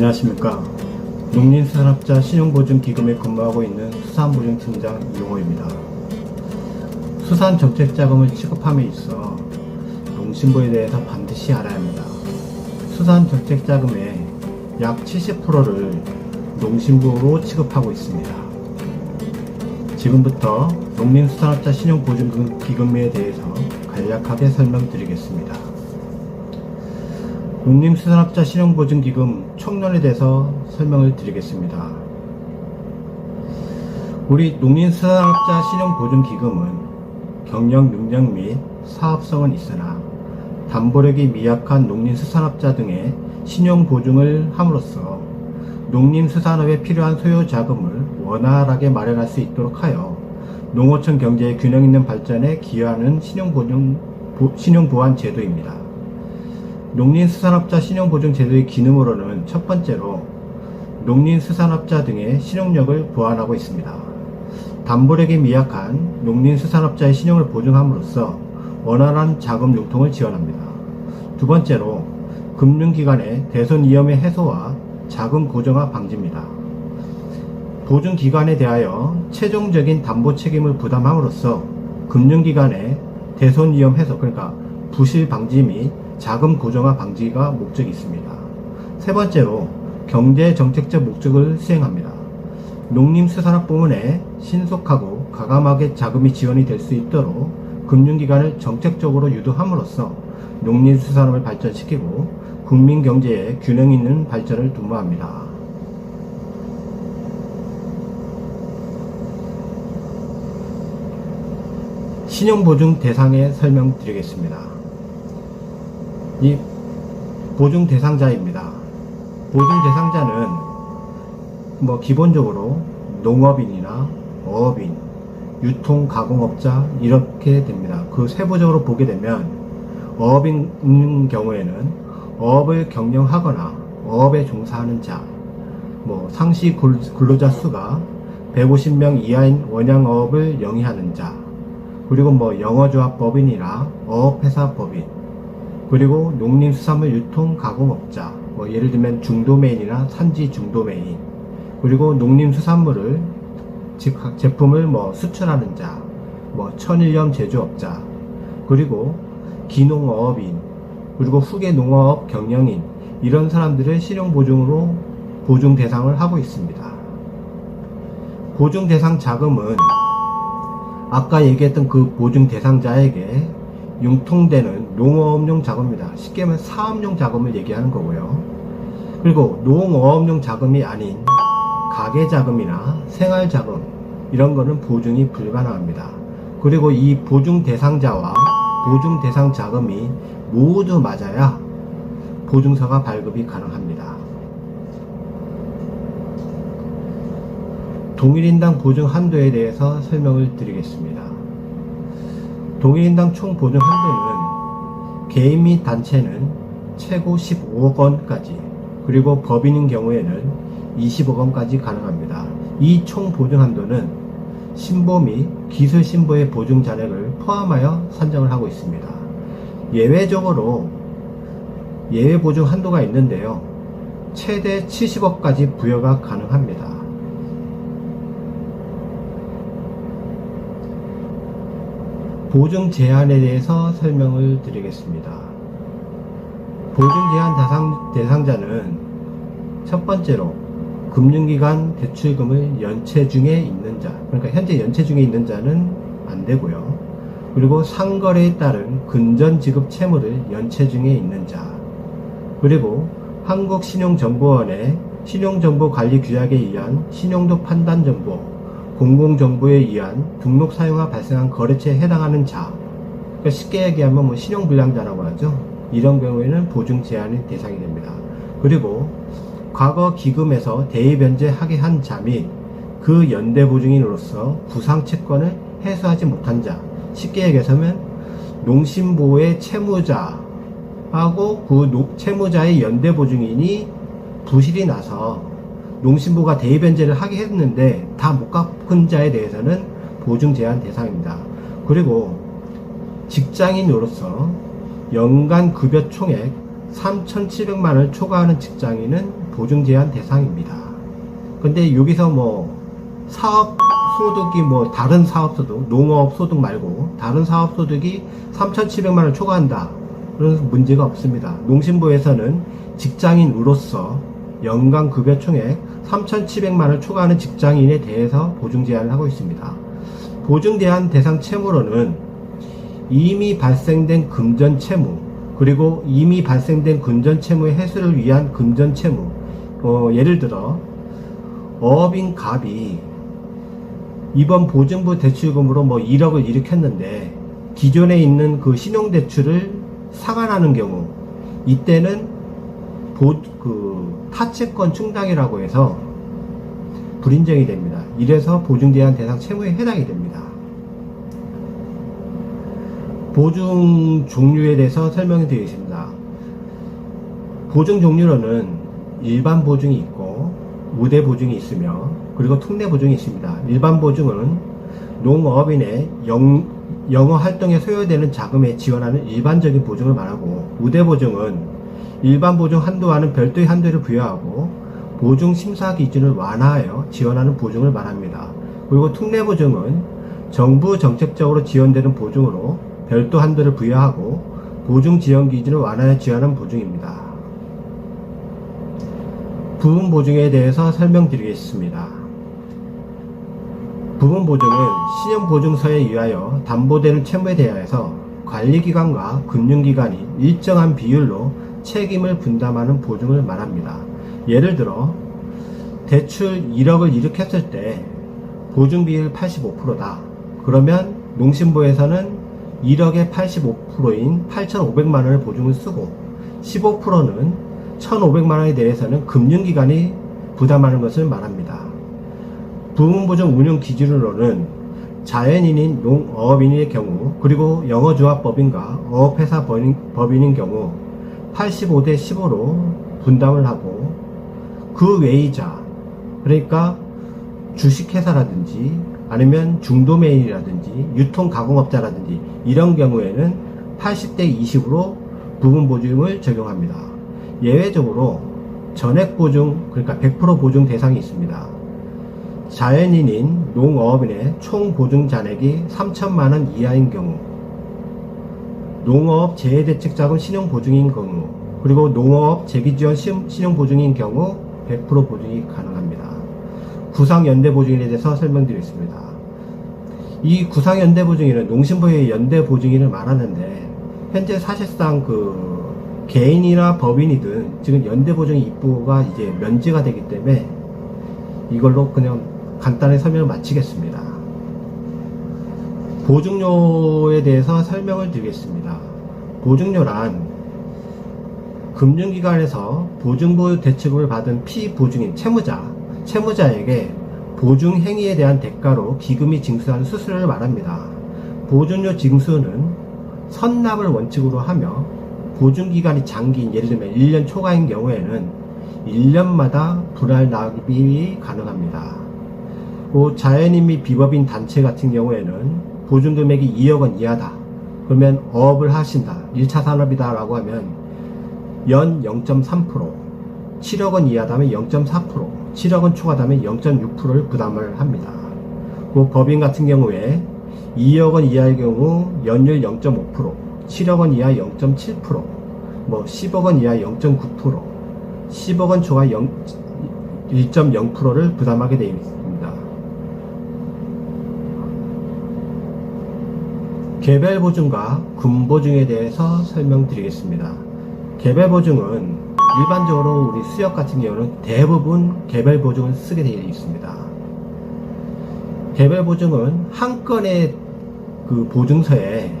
안녕하십니까. 농林산업자 신용보증기금에 근무하고 있는 수산보증팀장 이용호입니다. 수산 정책 자금을 취급함에 있어 농신부에 대해서 반드시 알아야 합니다. 수산 정책 자금의 약 70%를 농신부로 취급하고 있습니다. 지금부터 농林수산업자 신용보증기금에 대해서 간략하게 설명드리겠습니다. 농림수산업자 신용보증기금 총론에 대해서 설명을 드리겠습니다. 우리 농림수산업자 신용보증기금은 경영 능력 및 사업성은 있으나 담보력이 미약한 농림수산업자 등의 신용보증을 함으로써 농림수산업에 필요한 소요 자금을 원활하게 마련할 수 있도록 하여 농어촌 경제의 균형 있는 발전에 기여하는 신용보증, 보- 신용보완 제도입니다. 농림수산업자 신용보증제도의 기능으로는 첫 번째로 농림수산업자 등의 신용력을 보완하고 있습니다. 담보력이 미약한 농림수산업자의 신용을 보증함으로써 원활한 자금 융통을 지원합니다. 두 번째로 금융기관의 대손 위험의 해소와 자금 고정화 방지입니다. 보증기관에 대하여 최종적인 담보 책임을 부담함으로써 금융기관의 대손 위험 해소, 그러니까 부실 방지 및 자금 고정화 방지가 목적이 있습니다. 세 번째로 경제 정책적 목적을 수행합니다. 농림수산업 부문에 신속하고 가감하게 자금이 지원이 될 수 있도록 금융기관을 정책적으로 유도함으로써 농림수산업을 발전시키고 국민 경제의 균형 있는 발전을 도모합니다. 신용보증 대상에 설명드리겠습니다. 이 보증 대상자입니다. 보증 대상자는 뭐 기본적으로 농업인이나 어업인, 유통 가공업자 이렇게 됩니다. 그 세부적으로 보게 되면 어업인 경우에는 어업을 경영하거나 어업에 종사하는 자, 뭐 상시 근- 근로자 수가 150명 이하인 원양어업을 영위하는 자, 그리고 뭐 영어조합법인이나 어업회사법인, 그리고 농림수산물 유통 가공업자, 뭐 예를 들면 중도메인이나 산지 중도메인, 그리고 농림수산물을 즉 제품을 뭐 수출하는 자, 뭐 천일염 제조업자, 그리고 기농어업인, 그리고 후계 농어업 경영인. 이런 사람들을 실용 보증으로 보증 대상을 하고 있습니다. 보증 대상 자금은 아까 얘기했던 그 보증 대상자에게 융통되는 농어업용 자금입니다. 쉽게 말하면 사업용 자금을 얘기하는 거고요. 그리고 농어업용 자금이 아닌 가계 자금이나 생활 자금 이런 거는 보증이 불가능합니다. 그리고 이 보증 대상자와 보증 대상 자금이 모두 맞아야 보증서가 발급이 가능합니다. 동일인당 보증 한도에 대해서 설명을 드리겠습니다. 동일인당 총 보증 한도는 개인 및 단체는 최고 15억 원까지 그리고 법인인 경우에는 20억 원까지 가능합니다. 이 총 보증 한도는 신보 및 기술 신보의 보증 잔액을 포함하여 산정을 하고 있습니다. 예외적으로 예외 보증 한도가 있는데요. 최대 70억까지 부여가 가능합니다. 보증 제한에 대해서 설명을 드리겠습니다. 보증 제한 대상, 대상자는 첫 번째로 금융기관 대출금을 연체 중에 있는 자, 그러니까 현재 연체 중에 있는 자는 안 되고요. 그리고 상거래에 따른 근전 지급 채무를 연체 중에 있는 자, 그리고 한국신용정보원의 신용정보관리 규약에 의한 신용도 판단정보, 공공정보에 의한 등록 사용화 발생한 거래처에 해당하는 자, 그러니까 쉽게 얘기하면 뭐 신용불량자라고 하죠. 이런 경우에는 보증 제한의 대상이 됩니다. 그리고 과거 기금에서 대입변제하게 한 자 및 그 연대 보증인으로서 부상 채권을 해소하지 못한 자, 쉽게 얘기해서면 농심보의 채무자하고 그 노- 채무자의 연대 보증인이 부실이 나서 농심부가 대입변제를 하게 했는데 다 못 갚은 자에 대해서는 보증 제한 대상입니다. 그리고 직장인으로서 연간 급여 총액 3,700만 원을 초과하는 직장인은 보증 제한 대상입니다. 근데 여기서 뭐 사업 소득이 뭐 다른 사업 소득, 농업 소득 말고 다른 사업 소득이 3,700만 원 초과한다. 그런 문제가 없습니다. 농심부에서는 직장인으로서 연간 급여 총액 3,700만 원 초과하는 직장인에 대해서 보증 제한을 하고 있습니다. 보증 제한 대상 채무로는 이미 발생된 금전 채무 그리고 이미 발생된 금전 채무의 해소를 위한 금전 채무 어, 예를 들어 어업인 갑이 이번 보증부 대출금으로 뭐 1억을 일으켰는데 기존에 있는 그 신용대출을 상환하는 경우 이때는 보, 그 타채권 충당이라고 해서 불인정이 됩니다. 이래서 보증제한 대상 채무에 해당이 됩니다. 보증 종류에 대해서 설명해 드리겠습니다. 보증 종류로는 일반 보증이 있고 우대 보증이 있으며 그리고 특례 보증이 있습니다. 일반 보증은 농업인의 영, 영어 활동에 소요되는 자금에 지원하는 일반적인 보증을 말하고 우대 보증은 일반 보증 한도와는 별도의 한도를 부여하고 보증 심사 기준을 완화하여 지원하는 보증을 말합니다. 그리고 특례 보증은 정부 정책적으로 지원되는 보증으로 별도 한도를 부여하고 보증 지원 기준을 완화하여 지원하는 보증입니다. 부분 보증에 대해서 설명드리겠습니다. 부분 보증은 신용 보증서에 의하여 담보되는 채무에 대하여서 관리기관과 금융기관이 일정한 비율로 책임을 분담하는 보증을 말합니다. 예를 들어 대출 1억을 일으켰을 때 보증 비율 85%다. 그러면 농심부에서는 1억의 85%인 8,500만 원을 보증을 쓰고 15%는 1,500만 원에 대해서는 금융기관이 부담하는 것을 말합니다. 부분보증 운영 기준으로는 자연인인 농어업인의 경우 그리고 영어조합법인과 어업회사 법인인 경우 85대 15로 분담을 하고 그 외이자 그러니까 주식회사라든지 아니면 중도메인이라든지 유통 가공업자라든지 이런 경우에는 80대 20으로 부분 보증을 적용합니다. 예외적으로 전액 보증 그러니까 100% 보증 대상이 있습니다. 자연인인 농어업인의 총 보증 잔액이 3천만 원 이하인 경우 농어업 재해대책 자금 신용 보증인 경우 그리고 농어업 재기지원 신용 보증인 경우 100% 보증이 가능합니다. 구상연대 보증인에 대해서 설명드리겠습니다. 이 구상연대 보증인은 농심부의 연대 보증인을 말하는데 현재 사실상 그 개인이나 법인이든 지금 연대 보증 입부가 이제 면제가 되기 때문에 이걸로 그냥 간단히 설명을 마치겠습니다. 보증료에 대해서 설명을 드리겠습니다. 보증료란 금융기관에서 보증부 대출금을 받은 피보증인 채무자, 채무자에게 보증 행위에 대한 대가로 기금이 징수하는 수수료를 말합니다. 보증료 징수는 선납을 원칙으로 하며 보증기간이 장기인 예를 들면 1년 초과인 경우에는 1년마다 분할 납입이 가능합니다. 그 자연인 및 비법인 단체 같은 경우에는 보증금액이 2억 원 이하다. 그러면 어업을 하신다. 1차 산업이다 라고 하면 연 0.3%, 7억 원 이하다면 0.4%, 7억 원 초과다면 0.6%를 부담을 합니다. 그 법인 같은 경우에 2억 원 이하의 경우 연율 0.5%, 7억 원 이하 0.7%, 뭐 10억 원 이하 0.9%, 10억 원 초과 1.0%를 부담하게 되어 있습니다. 개별 보증과 군보증에 대해서 설명드리겠습니다. 개별 보증은 일반적으로 우리 수역 같은 경우는 대부분 개별 보증을 쓰게 되어 있습니다. 개별 보증은 한 건의 그 보증서에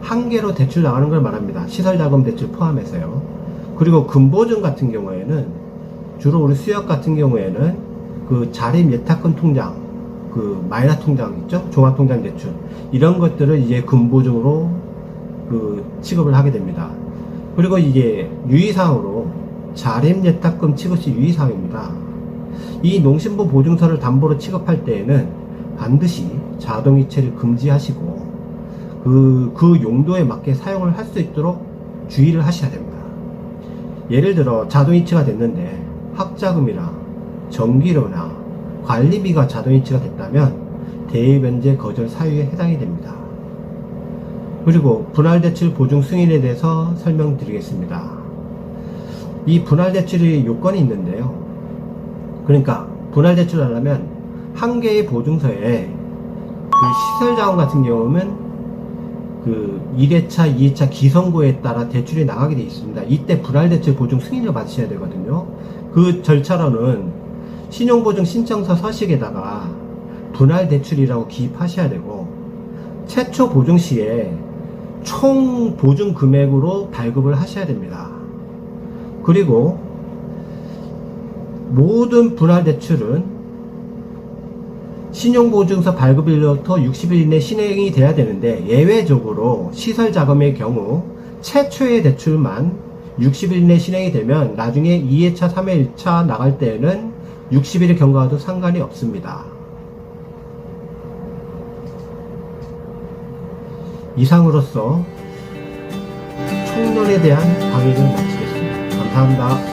한 개로 대출 나가는 걸 말합니다. 시설 자금 대출 포함해서요. 그리고 금보증 같은 경우에는 주로 우리 수역 같은 경우에는 그 자립 예탁금 통장 그 마이너 통장 있죠? 종합 통장 대출 이런 것들을 이제 근보증으로 그 취급을 하게 됩니다. 그리고 이게 유의사항으로 자립 예탁금 취급 시 유의사항입니다. 이 농심부 보증서를 담보로 취급할 때에는 반드시 자동이체를 금지하시고 그, 그 용도에 맞게 사용을 할 수 있도록 주의를 하셔야 됩니다. 예를 들어 자동이체가 됐는데 학자금이나 전기료나 관리비가 자동이체가 됐다면 대입변제 거절 사유에 해당이 됩니다. 그리고 분할대출 보증 승인에 대해서 설명드리겠습니다. 이 분할대출의 요건이 있는데요. 그러니까 분할대출을 하려면 한 개의 보증서에 그 시설자원 같은 경우는 그 1회차, 2회차 기성고에 따라 대출이 나가게 되어 있습니다. 이때 분할대출 보증 승인을 받으셔야 되거든요. 그 절차로는 신용보증 신청서 서식에다가 분할 대출이라고 기입하셔야 되고 최초 보증 시에 총 보증 금액으로 발급을 하셔야 됩니다. 그리고 모든 분할 대출은 신용보증서 발급일로부터 60일 이내 신행이 돼야 되는데 예외적으로 시설 자금의 경우 최초의 대출만 60일 이내 신행이 되면 나중에 2회차, 3회차 나갈 때에는 60일을 경과해도 상관이 없습니다. 이상으로서 총론에 대한 강의를 마치겠습니다. 감사합니다.